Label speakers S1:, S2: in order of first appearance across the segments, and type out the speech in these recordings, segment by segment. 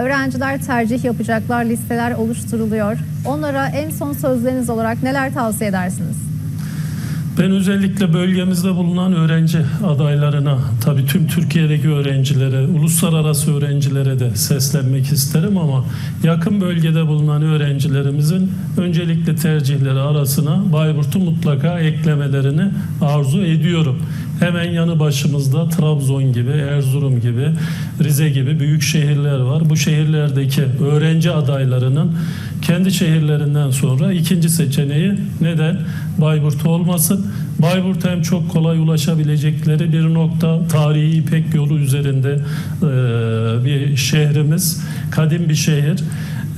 S1: Öğrenciler tercih yapacaklar, listeler oluşturuluyor. Onlara en son sözleriniz olarak neler tavsiye edersiniz?
S2: Ben özellikle bölgemizde bulunan öğrenci adaylarına, tabii tüm Türkiye'deki öğrencilere, uluslararası öğrencilere de seslenmek isterim ama yakın bölgede bulunan öğrencilerimizin öncelikli tercihleri arasına Bayburt'u mutlaka eklemelerini arzu ediyorum. Hemen yanı başımızda Trabzon gibi, Erzurum gibi, Rize gibi büyük şehirler var. Bu şehirlerdeki öğrenci adaylarının kendi şehirlerinden sonra ikinci seçeneği neden? Bayburt olmasın. Bayburt hem çok kolay ulaşabilecekleri bir nokta tarihi İpek yolu üzerinde e, bir şehrimiz, kadim bir şehir.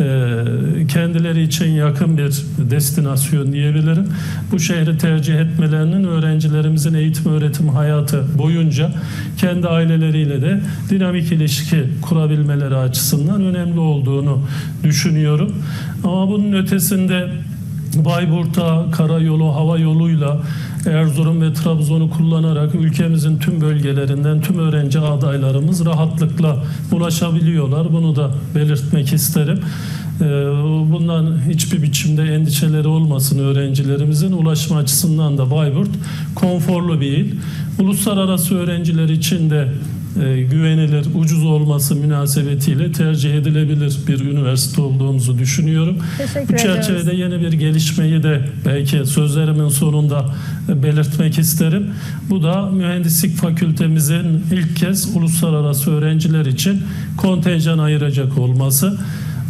S2: E, kendileri için yakın bir destinasyon diyebilirim. Bu şehri tercih etmelerinin öğrencilerimizin eğitim öğretim hayatı boyunca kendi aileleriyle de dinamik ilişki kurabilmeleri açısından önemli olduğunu düşünüyorum. Ama bunun ötesinde Bayburt'a karayolu, hava yoluyla Erzurum ve Trabzon'u kullanarak ülkemizin tüm bölgelerinden tüm öğrenci adaylarımız rahatlıkla ulaşabiliyorlar. Bunu da belirtmek isterim. Ee, Bundan hiçbir biçimde endişeleri olmasın öğrencilerimizin. Ulaşma açısından da Bayburt konforlu bir il. Uluslararası öğrenciler için de e, güvenilir, ucuz olması münasebetiyle tercih edilebilir bir üniversite olduğumuzu düşünüyorum.
S1: Teşekkür
S2: Bu çerçevede yeni bir gelişmeyi de belki sözlerimin sonunda belirtmek isterim. Bu da mühendislik fakültemizin ilk kez uluslararası öğrenciler için kontenjan ayıracak olması.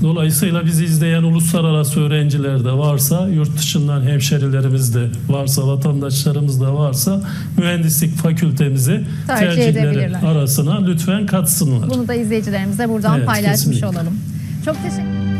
S2: Dolayısıyla bizi izleyen uluslararası öğrenciler de varsa, yurt dışından hemşerilerimiz de varsa, vatandaşlarımız da varsa mühendislik fakültemizi
S1: Tercih
S2: tercihleri
S1: edebilirler.
S2: arasına lütfen katsınlar.
S1: Bunu da izleyicilerimize buradan
S2: Evet,
S1: paylaşmış
S2: kesinlikle.
S1: olalım. Çok teşekkür